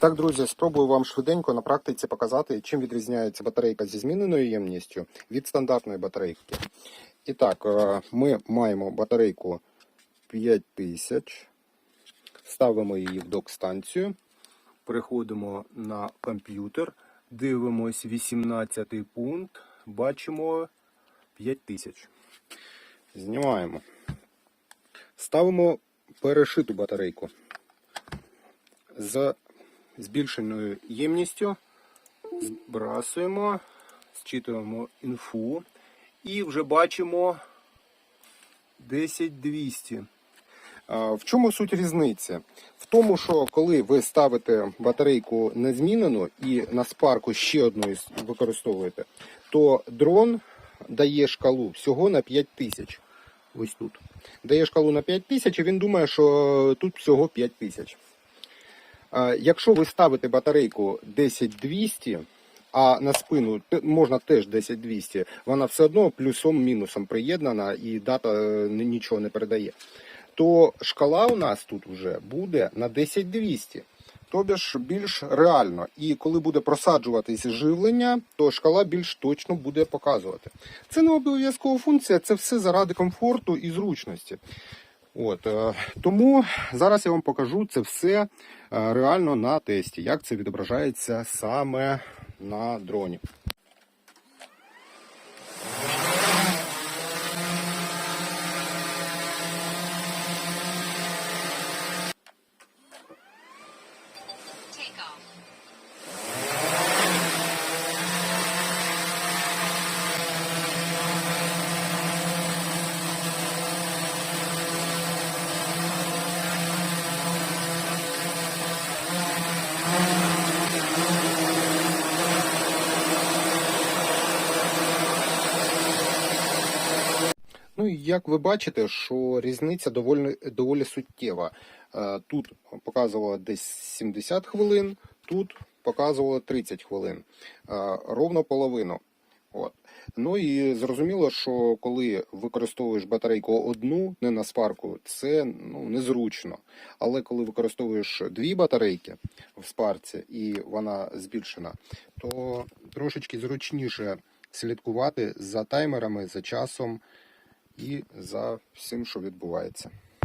Так, друзі, спробую вам швиденько на практиці показати, чим відрізняється батарейка зі зміненою ємністю від стандартної батарейки. І так, е, ми маємо батарейку 5000, ставимо її в док-станцію, переходимо на комп'ютер, дивимось 18 пункт, бачимо 5000. Знімаємо. Ставимо перешиту батарейку з збільшеною ємністю, збрасуємо, зчитуємо інфу і вже бачимо 10200. А, В чому суть різниці? В тому, що коли ви ставите батарейку незмінену і на спарку ще одну використовуєте, то дрон дає шкалу всього на 5000. Ось тут. Дає шкалу на 5000, і він думає, що тут всього 5000. Якщо ви ставите батарейку 10200, а на спину можна теж 10200, вона все одно плюсом-мінусом приєднана і дата е, нічого не передає, то шкала у нас тут вже буде на 10200. Тобі ж більш реально. І коли буде просаджуватись живлення, то шкала більш точно буде показувати. Це не обов'язкова функція, це все заради комфорту і зручності. От, е, тому зараз я вам покажу це все е, реально на тесті, як це відображається саме на дроні. Ну і як ви бачите, що різниця доволі, доволі суттєва. Е, Тут показувало десь 70 хвилин, тут показувало 30 хвилин, Е, ровно половину. От. Ну і зрозуміло, що коли використовуєш батарейку одну, не на спарку, це ну, незручно. Але коли використовуєш дві батарейки в спарці і вона збільшена, то трошечки зручніше слідкувати за таймерами, за часом і за всім, що відбувається.